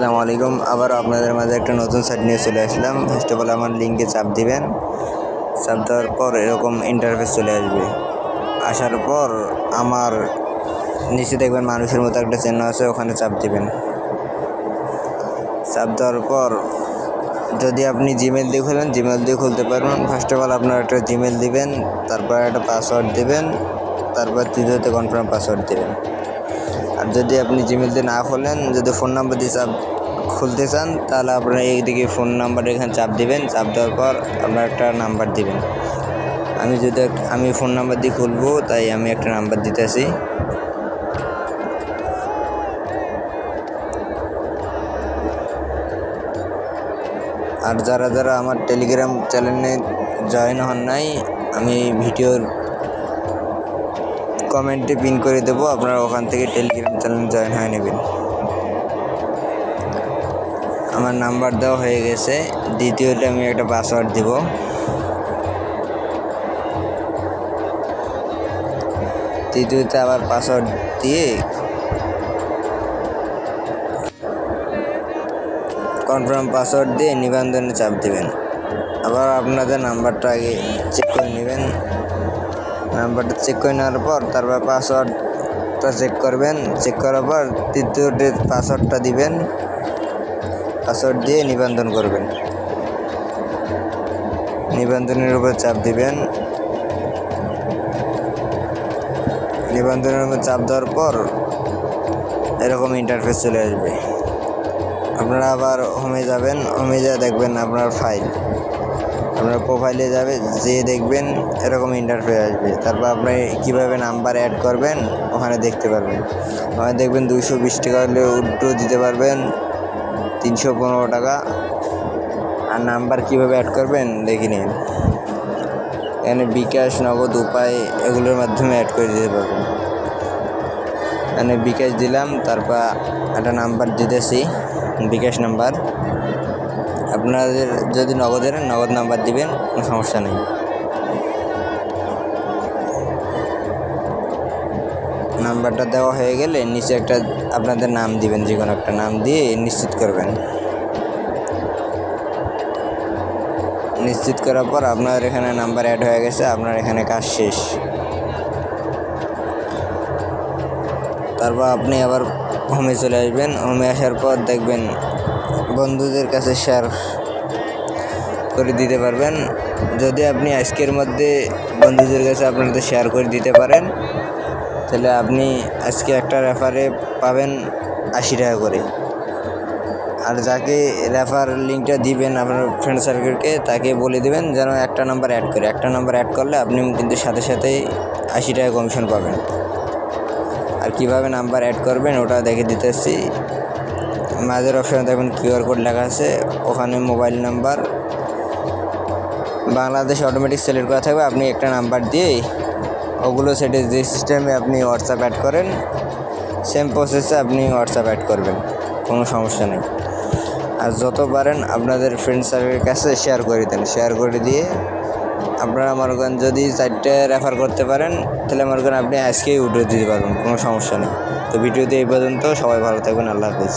আসসালামু আলাইকুম। আবার আপনাদের মাঝে একটা নতুন সাইট নিয়ে চলে আসলাম। ফার্স্ট অফ অল আমার লিঙ্কে চাপ দিবেন। চাপ দেওয়ার পর এরকম ইন্টারফেস চলে আসবে। আসার পর আমার নিচে দেখবেন মানুষের মতো একটা চিহ্ন আছে, ওখানে চাপ দিবেন। চাপ দেওয়ার পর যদি আপনি জিমেল দিয়ে খুলেন জিমেল দিয়ে খুলতে পারবেন। ফার্স্ট অফ অল আপনার একটা জিমেল দিবেন, তারপর একটা পাসওয়ার্ড দিবেন, তারপর তৃতীয়তে কনফার্ম পাসওয়ার্ড দিবেন। আর যদি আপনি জিমেলতে না খোলেন, যদি ফোন নাম্বার দিয়ে চাপ খুলতে চান, তাহলে আপনার এইদিকে ফোন নাম্বার এখানে চাপ দিবেন। চাপ দেওয়ার পর আপনার একটা নাম্বার দিবেন। আমি যদি আমি ফোন নাম্বার দিয়ে খুলবো, তাই আমি একটা নাম্বার দিতে দিতেছি। আর যারা যারা আমার টেলিগ্রাম চ্যানেলে জয়েন হন নাই, আমি ভিডিওর কমেন্টে পিন করে দেবো, আপনারা ওখান থেকে টেলিগ্রাম চ্যানেল জয়েন হয়ে নেবেন। আমার নাম্বার দেওয়া হয়ে গেছে, দ্বিতীয়তে আমি একটা পাসওয়ার্ড দিব। তৃতীয়তে আবার পাসওয়ার্ড দিয়ে কনফার্ম পাসওয়ার্ড দিয়ে নিবন্ধনে চাপ দিবেন। আবার আপনাদের নাম্বারটা আগে চেক করে নেবেন। নাম্বারটা চেক করে নেওয়ার পর তারপর পাসওয়ার্ডটা চেক করবেন। চেক করার পর তৃতীয় পাসওয়ার্ডটা দিবেন। পাসওয়ার্ড দিয়ে নিবন্ধন করবেন। নিবন্ধনের উপর চাপ দিবেন। নিবন্ধনের উপর চাপ দেওয়ার পর এরকম ইন্টারফেস চলে আসবে। আপনারা আবার হোমে যাবেন। হোমে যা দেখবেন আপনার ফাইল আপনার প্রোফাইলে যাবে যে দেখবেন এরকম ইন্টারফেস আসবে। তারপর আপনি কীভাবে নাম্বার অ্যাড করবেন, ওখানে দেখতে পারবেন। ওখানে দেখবেন দুইশো বিশ টাকা হলে উল্টো দিতে পারবেন, তিনশো পনেরো টাকা। আর নাম্বার কীভাবে অ্যাড করবেন, দেখে নিন। এখানে বিকাশ, নগদ, উপায় এগুলোর মাধ্যমে অ্যাড করে দিতে পারবেন। এখানে বিকাশ দিলাম, তারপর একটা নাম্বার দিতেছি, বিকাশ নাম্বার আপনাদের যদি নগদের নগদ নাম্বার দিবেন, কোনো সমস্যা নেই। নাম্বারটা দেওয়া হয়ে গেলে নিচে একটা আপনাদের নাম দিবেন, যে কোনো একটা নাম দিয়ে নিশ্চিত করবেন। নিশ্চিত করার পর আপনার এখানে নাম্বার অ্যাড হয়ে গেছে, আপনার এখানে কাজ শেষ। তারপর আপনি আবার হোমে চলে আসবেন। হোমে আসার পর দেখবেন বন্ধুদের কাছে শেয়ার করে দিতে পারবেন। যদি আপনি আজকের মধ্যে বন্ধুদের কাছে আপনাদের শেয়ার করে দিতে পারেন, তাহলে আপনি আজকে একটা রেফারে পাবেন আশি টাকা করে। আর যাকে রেফার লিঙ্কটা দিবেন আপনার ফ্রেন্ড সার্কেলকে তাকে বলে দেবেন যেন একটা নাম্বার অ্যাড করে। একটা নাম্বার অ্যাড করলে আপনি কিন্তু সাথে সাথেই আশি টাকা কমিশন পাবেন। আর কীভাবে নাম্বার অ্যাড করবেন ওটা দেখে দিতেছি। মাঝের অপশানে দেখুন কিউআর কোড লেখা আছে, ওখানে mobile number Bangladesh automatic select করা থাকবে, আপনি একটা নাম্বার দিয়ে ওগুলো সেটে যে সিস্টেমে আপনি হোয়াটসঅ্যাপ অ্যাড করেন সেম প্রসেসে আপনি হোয়াটসঅ্যাপ অ্যাড করবেন, কোনো সমস্যা নেই। আর যত পারেন আপনাদের ফ্রেন্ড সার্কেলের কাছে শেয়ার করে দেন শেয়ার করে দিয়ে আপনারা মনে করেন যদি চারটে রেফার করতে পারেন, তাহলে মনে করেন আপনি আজকেই উঠে দিতে পারবেন, কোনো সমস্যা নেই। তো ভিডিওতে এই পর্যন্ত, সবাই ভালো থাকবেন, আল্লাহ হাফিজ।